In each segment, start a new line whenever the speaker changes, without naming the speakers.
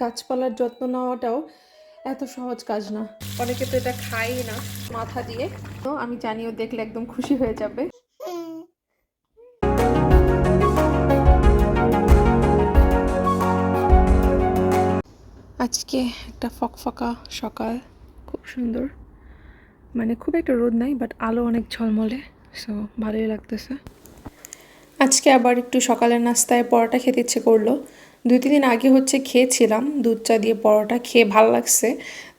গাছপালার যত্ন নেওয়াটাও এত সহজ কাজ না। অনেকে তো এটা খাই না মাথা দিয়ে। তো আমি জানিও দেখলে একদম খুশি হয়ে যাবে। আজকে একটা ফকফকা সকাল। খুব সুন্দর। মানে খুব একটা রোদ নাই বাট আলো অনেক ঝলমলে সো ভালোই লাগতেছে। আজকে আবার একটু সকালের নাস্তায় পরোটা খেতে ইচ্ছে করল। দুই তিন দিন আগে হচ্ছে খেয়েছিলাম, দুধ চা দিয়ে পরোটা খেয়ে ভালো লাগছে।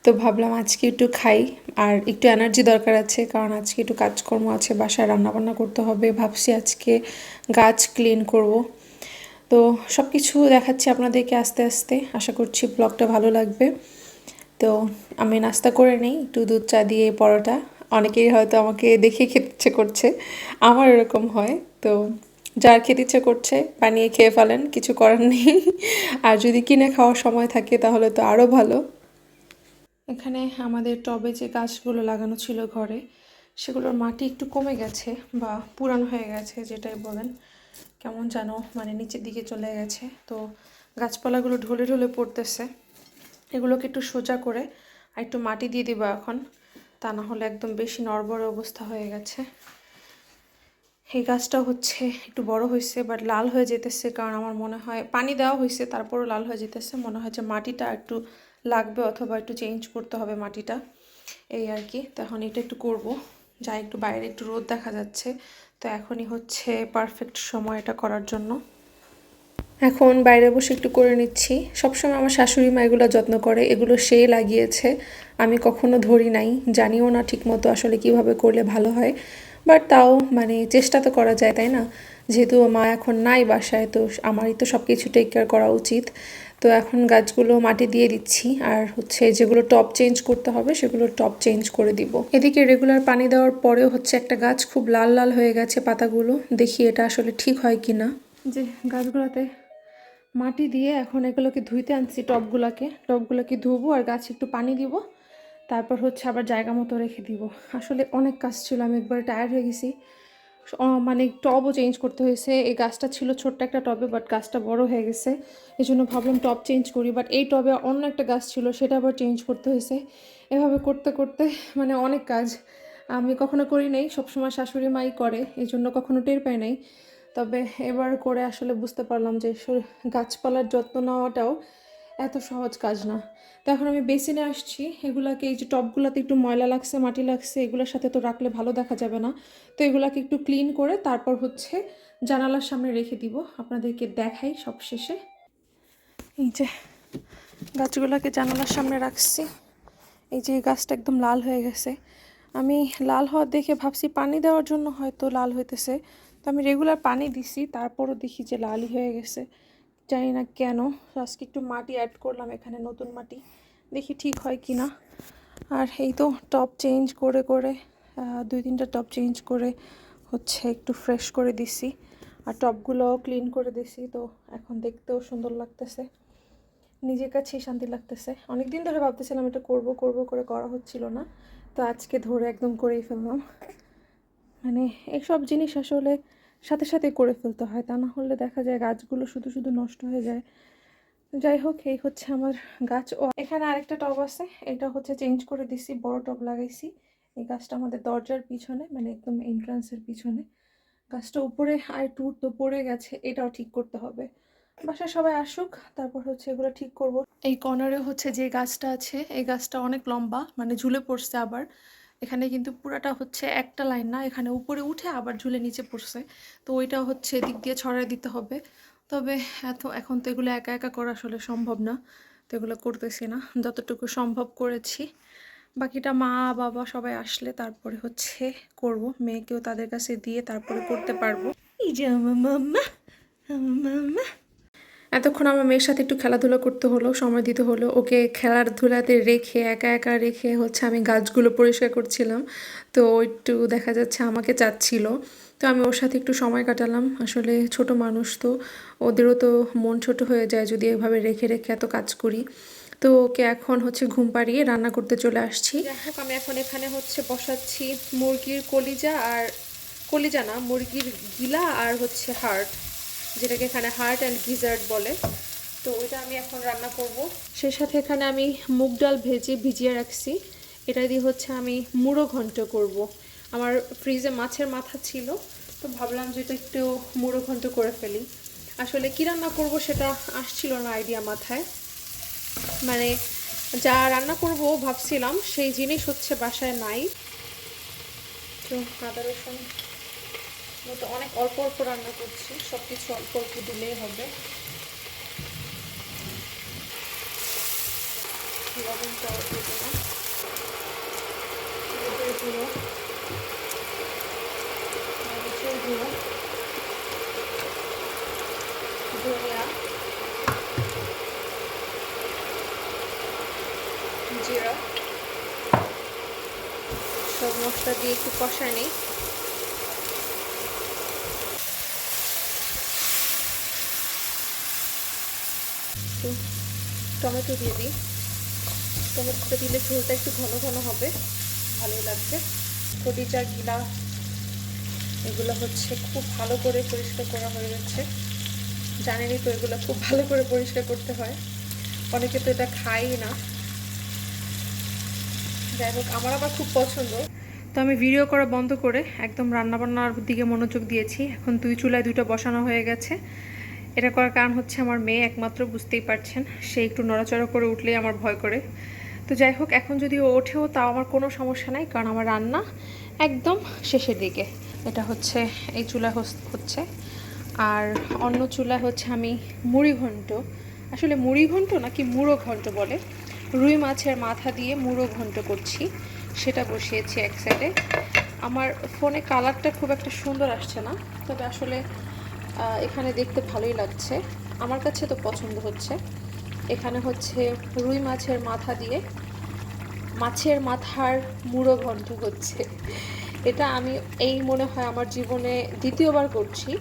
তো ভাবলাম আজকে একটু খাই, আর একটু এনার্জি দরকার আছে, কারণ আজকে একটু কাজকর্ম আছে, বাসায় রান্নাবান্না করতে হবে। ভাবছি আজকে গাছ ক্লিন করব। তো সব কিছু দেখাচ্ছি আপনাদেরকে আস্তে আস্তে। আশা করছি ব্লগটা ভালো লাগবে। তো আমি নাস্তা করে নিই, একটু দুধ চা দিয়ে পরোটা। অনেকেই হয়তো আমাকে দেখে খেতে ইচ্ছে করছে, আমার এরকম হয়। তো যার খেতে ইচ্ছে করছে, বানিয়ে খেয়ে ফেলেন, কিছু করার নেই। আর যদি কিনে খাওয়ার সময় থাকে, তাহলে তো আরও ভালো। এখানে আমাদের টবে যে গাছগুলো লাগানো ছিল ঘরে, সেগুলোর মাটি একটু কমে গেছে বা পুরানো হয়ে গেছে, যেটাই বলেন। কেমন যেন মানে নিচের দিকে চলে গেছে। তো গাছপালাগুলো ঢলে ঢলে পড়তেছে। এগুলোকে একটু সোজা করে আর একটু মাটি দিয়ে দিব এখন। তা না হলে একদম বেশি নড়বড়ে অবস্থা হয়ে গেছে। এই গাছটা হচ্ছে একটু বড় হয়েছে বাট লাল হয়ে যেতেছে কারণ আমার মনে হয় পানি দেওয়া হয়েছে, তারপরও লাল হয়ে যেতেছে। মনে হয় যে মাটিটা একটু লাগবে অথবা একটু চেঞ্জ করতে হবে মাটিটা। এই আর কি। তো এখন এটা একটু করব। যাই, একটু বাইরে একটু রোদ দেখা যাচ্ছে। তো এখনই হচ্ছে পারফেক্ট সময় এটা করার জন্য। এখন বাইরে বসে একটু করে নিচ্ছি। সবসময় আমার শাশুড়ি মা এগুলো যত্ন করে। এগুলো সে লাগিয়েছে। আমি কখনো ধরি নাই। জানিও না ঠিকমতো আসলে কীভাবে করলে ভালো হয়। বাট তাও মানে চেষ্টা তো করা যায়, তাই না? যেহেতু মা এখন নাই বাসায়, তো আমারই তো সব কিছু টেক কেয়ার করা উচিত। তো এখন গাছগুলো মাটি দিয়ে দিচ্ছি, আর হচ্ছে যেগুলো টপ চেঞ্জ করতে হবে, সেগুলো টপ চেঞ্জ করে দিব। এদিকে রেগুলার পানি দেওয়ার পরেও হচ্ছে একটা গাছ খুব লাল লাল হয়ে গেছে পাতাগুলো। দেখি এটা আসলে ঠিক হয় কি না যে গাছগুলোতে মাটি দিয়ে এখন এগুলোকে ধুইতে আনছি, টবগুলোকে। টবগুলোকে ধুবো আর গাছে একটু পানি দিব। তারপর হচ্ছে আবার জায়গা মতো রেখে দিব। আসলে অনেক কাজ ছিল, আমি একবার টায়ার্ড হয়ে গেছি। মানে টবও চেঞ্জ করতে হয়েছে। এই গাছটা ছিল ছোট্ট একটা টবে বাট গাছটা বড় হয়ে গেছে। এই জন্য ভাবলাম টব চেঞ্জ করি বাট এই টবে অন্য একটা গাছ ছিল, সেটা আবার চেঞ্জ করতে হয়েছে। এভাবে করতে করতে মানে অনেক কাজ। আমি কখনো করি নাই, সবসময় শাশুড়ি মাই করে এই জন্য কখনো টের পাই নাই। তবে এবার করে আসলে বুঝতে পারলাম যে গাছপালার যত্ন নেওয়াটাও এত সহজ কাজ না। তো এখন আমি বেসিনে আসছি। এগুলাকে এই যে টবগুলোতে একটু ময়লা লাগছে, মাটি লাগছে, এগুলোর সাথে তো রাখলে ভালো দেখা যাবে না। তো এগুলাকে একটু ক্লিন করে তারপর হচ্ছে জানালার সামনে রেখে দিব। আপনাদেরকে দেখাই সব শেষে এই যে গাছগুলোকে জানালার সামনে রাখছি। এই যে গাছটা একদম লাল হয়ে গেছে। আমি লাল হওয়া দেখে ভাবছি পানি দেওয়ার জন্য হয়তো লাল হইতেছে। তো আমি রেগুলার পানি দিছি, তারপরও দেখি যে লালই হয়ে গেছে। জানি না কেন আজকে একটু মাটি অ্যাড করলাম এখানে, নতুন মাটি। দেখি ঠিক হয় কি না আর এই তো টপ চেঞ্জ করে করে দুই তিনটা টপ চেঞ্জ করে হচ্ছে একটু ফ্রেশ করে দিছি। আর টপগুলোও ক্লিন করে দিছি, তো এখন দেখতেও সুন্দর লাগতেছে। নিজের কাছেই শান্তি লাগতেছে। অনেক দিন ধরে ভাবতেছিলাম এটা করব করব করে করা হচ্ছিল না। তো আজকে ধরে একদম করেই ফেললাম। মানে এইসব জিনিস আসলে সাথে সাথে করে ফেলতে হয়, তা না হলে দেখা যায় গাছগুলো শুধু শুধু নষ্ট হয়ে যায়। যাই হোক, এই হচ্ছে আমার গাছ। ও, এখানে আরেকটা টব আছে, এটা হচ্ছে চেঞ্জ করে দিছি, বড় টব লাগাইছি। এই গাছটা আমাদের দরজার পিছনে মানে একদম এন্ট্রান্সের পিছনে। গাছটা উপরে আর একটু তো পড়ে গেছে, এটাও ঠিক করতে হবে। বাসায় সবাই আসুক, তারপর হচ্ছে এগুলো ঠিক করব। এই কর্নারে হচ্ছে যে গাছটা আছে, এই গাছটা অনেক লম্বা মানে ঝুলে পড়ছে আবার। এখানে কিন্তু পুরাটা হচ্ছে একটা লাইন না, এখানে উপরে উঠে আবার ঝুলে নিচে পড়ছে। তো ওইটা হচ্ছে এদিক দিয়ে ছড়াই দিতে হবে। তবে এত, এখন তো এগুলো একা একা করা আসলে সম্ভব না, তো এগুলো করতেছি না। যতটুকু সম্ভব করেছি। বাকিটা মা, বাবা সবাই আসলে তারপরে হচ্ছে করব। মেয়েকেও তাদের কাছে দিয়ে তারপরে করতে পারব। এই যে মাম্মা মাম্মা এতক্ষণ আমার মেয়ের সাথে একটু খেলাধুলা করতে হলো, সময় দিতে হলো। ওকে খেলার ধুলাতে রেখে, একা একা রেখে হচ্ছে আমি গাছগুলো পরিষ্কার করছিলাম। তো একটু দেখা যাচ্ছে আমাকে চাচ্ছিল। তো আমি ওর সাথে একটু সময় কাটালাম। আসলে ছোট মানুষ তো, ওদেরও তো মন ছোট হয়ে যায় যদি এভাবে রেখে রেখে এত কাজ করি। তো ওকে এখন হচ্ছে ঘুম পাড়িয়ে রান্না করতে চলে আসছি। আমি এখন এখানে হচ্ছে বসাচ্ছি মুরগির কলিজা আর, কলিজা না, মুরগির গিলা আর হচ্ছে হার্ট যেটাকে এখানে হার্ট অ্যান্ড গিজার্ড বলে। তো ওইটা আমি এখন রান্না করব। সেই সাথে এখানে আমি মুগ ডাল ভেজে ভিজিয়ে রাখছি। এটা দিয়ে হচ্ছে আমি মুড়ো ঘন্ট করব। আমার ফ্রিজে মাছের মাথা ছিল, তো ভাবলাম যে এটা একটু মুড়ো ঘন্ট করে ফেলি। আসলে কী রান্না করব সেটা আসছিল না আইডিয়া মাথায়। মানে যা রান্না করব ভাবছিলাম, সেই জিনিস হচ্ছে বাসায় নাই। তো আদা রসুন মতো অনেক অল্প অল্প রান্না করছি সব কিছু অল্প অল্প দিলেই হবে। লবণটা অল্প দিলাম। গুঁড়ো। জিরা। সব মশলা দিয়ে একটু কষা নিই। একটু টমেটো দিয়ে দিই। টমেটোটা দিলে ঝোলটা একটু ঘন ঘন হবে, ভালোই লাগবে। কদিচা গিলা, এগুলো হচ্ছে খুব ভালো করে পরিষ্কার করা হয়ে যাচ্ছে জানেনই তো এগুলো খুব ভালো করে পরিষ্কার করতে হয়। অনেকে তো এটা খাই না। যাই হোক, আমার আবার খুব পছন্দ। তো আমি ভিডিও করা বন্ধ করে একদম রান্নাবান্নার দিকে মনোযোগ দিয়েছি। এখন দুই চুলায় দুইটা বসানো হয়ে গেছে। এটা করার কারণ হচ্ছে আমার মেয়ে একমাত্র বুঝতেই পারছেন। সে একটু নড়াচড়া করে উঠলেই আমার ভয় করে। তো যাই হোক, এখন যদি ও ওঠেও তাও আমার কোনো সমস্যা নাই, কারণ আমার রান্না একদম শেষের দিকে। এটা হচ্ছে, এই চুলা হচ্ছে। আর অন্য চুলা হচ্ছে আমি মুড়ি ঘন্ট। আসলে মুড়ি ঘন্ট নাকি মুড়ো ঘন্ট বলে? রুই মাছের মাথা দিয়ে মুড়ো ঘন্ট করছি। সেটা বসিয়েছি এক সাইডে আমার ফোনে কালারটা খুব একটা সুন্দর আসছে না। তবে আসলে এখানে দেখতে ভালোই লাগছে। আমার কাছে তো পছন্দ হচ্ছে। এখানে হচ্ছে রুই মাছের মাথা দিয়ে মাছের মাথার মুড়ো ঘন্ট হচ্ছে। এটা আমি এই মনে হয় আমার জীবনে দ্বিতীয়বার করছি।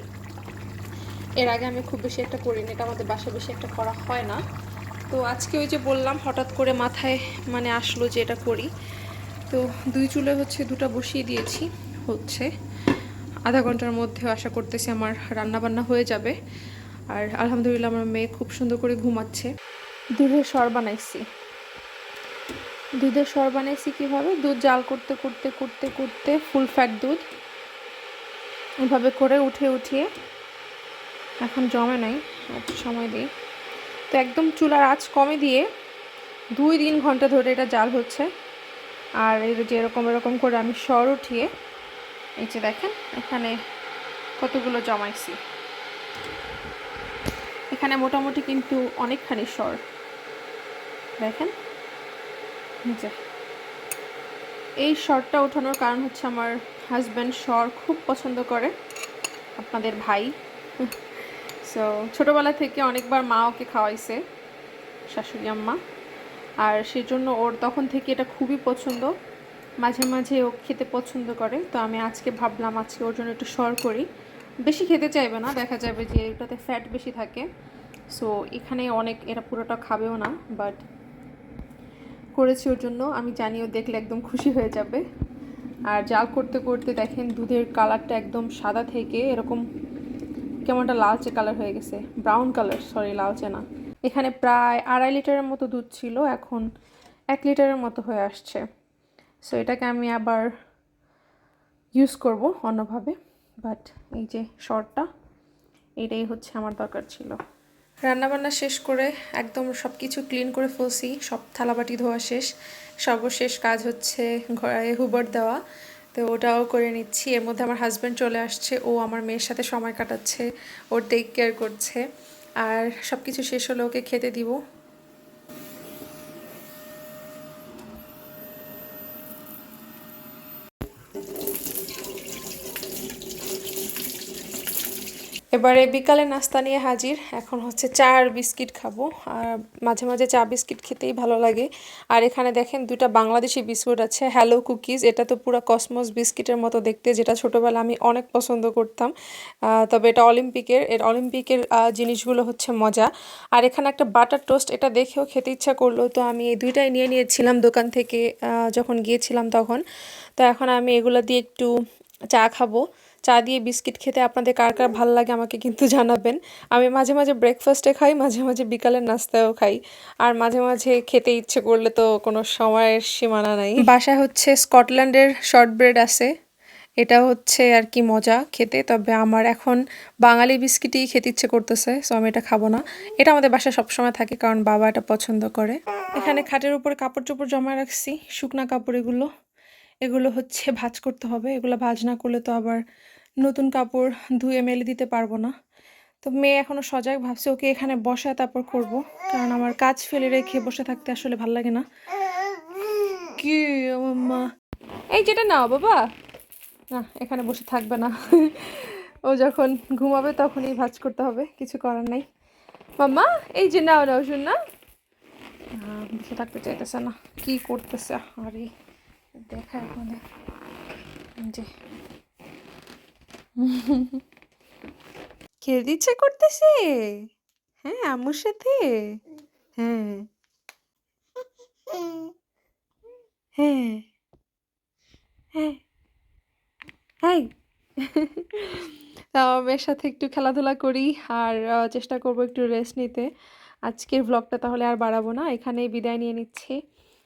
এর আগে আমি খুব বেশি একটা করিনি, এটা আমাদের বাসায় বেশি একটা করা হয় না। তো আজকে ওই যে বললাম, হঠাৎ করে মাথায় মানে আসলো যে এটা করি। তো দুই চুলে হচ্ছে দুটো বসিয়ে দিয়েছি, হচ্ছে। আধা ঘণ্টার মধ্যে আশা করতেছি আমার রান্না বান্না হয়ে যাবে। আর আলহামদুলিল্লাহ আমার মেয়ে খুব সুন্দর করে ঘুমাচ্ছে। দুধের সর বানাইছি। দুধের সর বানাইছি কীভাবে? দুধ জাল করতে করতে করতে করতে ফুল ফ্যাট দুধ। এভাবে করে উঠে, উঠিয়ে এখন জমে নাই একটু সময় দিই তো একদম চুলার আঁচ কমে দিয়ে দুই, তিন ঘণ্টা ধরে এটা জাল হচ্ছে। আর এই যে এরকম এরকম করে আমি সর উঠিয়ে এই যে দেখেন, এখানে কতগুলো জমাইছি। এখানে মোটামুটি কিন্তু অনেকখানি সর। দেখেন যে। এই শর্টটা ওঠানোর কারণ হচ্ছে আমার হাজব্যান্ড শর খুব পছন্দ করে, আপনাদের ভাই। সো ছোটোবেলা থেকে অনেকবার মা ওকে খাওয়াইছে, শাশুড়ি আম্মা। আর সেজন্য ওর তখন থেকে এটা খুবই পছন্দ। মাঝে মাঝে ও খেতে পছন্দ করে, তো আমি আজকে ভাবলাম আজকে ওর জন্য একটু সর করি। বেশি খেতে চাইবে না, দেখা যাবে যে এটাতে ফ্যাট বেশি থাকে। সো এখানে অনেক, এরা পুরোটা খাবেও না বাট করেছি ওর জন্য। আমি জানিও দেখলে একদম খুশি হয়ে যাবে। আর জাল করতে করতে দেখেন দুধের কালারটা একদম সাদা থেকে এরকম কেমনটা লালচে কালার হয়ে গেছে। ব্রাউন কালার সরি লালচে না। এখানে প্রায় আড়াই লিটারের মতো দুধ ছিল, এখন এক লিটারের মতো হয়ে আসছে। সো এটাকে আমি আবার ইউজ করব অন্যভাবে বাট এই যে শর্টটা এটাই হচ্ছে আমার দরকার ছিল। রান্নাবান্না শেষ করে একদম সব কিছু ক্লিন করে ফেলছি, সব থালাবাটি ধোয়া শেষ। সর্বশেষ কাজ হচ্ছে ঘরে হুবর দেওয়া। তো ওটাও করে নিচ্ছি। এর মধ্যে আমার হাজব্যান্ড চলে আসছে, ও আমার মেয়ের সাথে সময় কাটাচ্ছে, ওর টেক কেয়ার করছে। আর সব কিছু শেষ হলে ওকে খেতে দিব। Thank you. এবারে বিকালে নাস্তা নিয়ে হাজির। এখন হচ্ছে চা আর বিস্কিট খাব। আর মাঝে মাঝে চা বিস্কিট খেতেই ভালো লাগে। আর এখানে দেখেন দুটা বাংলাদেশি বিস্কুট আছে হ্যালো কুকিজ এটা তো পুরো কসমস বিস্কিটের মতো দেখতে, যেটা ছোটোবেলা আমি অনেক পছন্দ করতাম। তবে এটা অলিম্পিকের, এর অলিম্পিকের জিনিসগুলো হচ্ছে মজা। আর এখানে একটা বাটার টোস্ট, এটা দেখেও খেতে ইচ্ছা করল। তো আমি এই দুইটাই নিয়ে নিয়েছিলাম দোকান থেকে যখন গিয়েছিলাম তখন। তো এখন আমি এগুলো দিয়ে একটু চা খাব। চা দিয়ে বিস্কিট খেতে আপনাদের কার কার ভালো লাগে আমাকে কিন্তু জানাবেন। আমি মাঝে মাঝে ব্রেকফাস্টে খাই, মাঝে মাঝে বিকালের নাস্তায়ও খাই। আর মাঝে মাঝে খেতে ইচ্ছে করলে তো কোনো সময়ের সীমানা নাই। বাসায় হচ্ছে স্কটল্যান্ডের শর্ট ব্রেড আছে। এটা হচ্ছে আর কি মজা খেতে, তবে আমার এখন বাঙালি বিস্কিটই খেতে ইচ্ছে করতেছে সো আমি এটা খাব না। এটা আমাদের বাসায় সবসময় থাকে, কারণ বাবা এটা পছন্দ করে। এখানে খাটের উপরে কাপড় চোপড় জমা রাখছি, শুকনা কাপড় এগুলো। এগুলো হচ্ছে ভাজ করতে হবে। এগুলো ভাজ না করলে তো আবার নতুন কাপড় ধুয়ে মেলে দিতে পারব না। তো মেয়ে এখনও সজাগ, ভাবছে ওকে এখানে বসায় তারপর করব। কারণ আমার কাজ ফেলে রেখে বসে থাকতে আসলে ভালো লাগে না। কি মা এই যেটা নাও বাবা। না, এখানে বসে থাকবে না। ও যখন ঘুমাবে তখনই ভাজ করতে হবে, কিছু করার নাই। মাম্মা, এই যে নাও নাও, শুন না, বসে থাকতে চাইতেছে না। কি করতেছে? আরে। দেখা আপনাদের যে। খেলতে ইচ্ছে করতেছে? হ্যাঁ আম্মুর সাথে? হ্যাঁ। হ্যাঁ। হ্যাঁ। হ্যাঁ মেয়ের সাথে একটু খেলাধুলা করি আর চেষ্টা করব একটু রেস্ট নিতে। আজকের ভ্লগটা তাহলে আর বাড়াবো না, এখানেই বিদায় নিয়ে নিচ্ছি।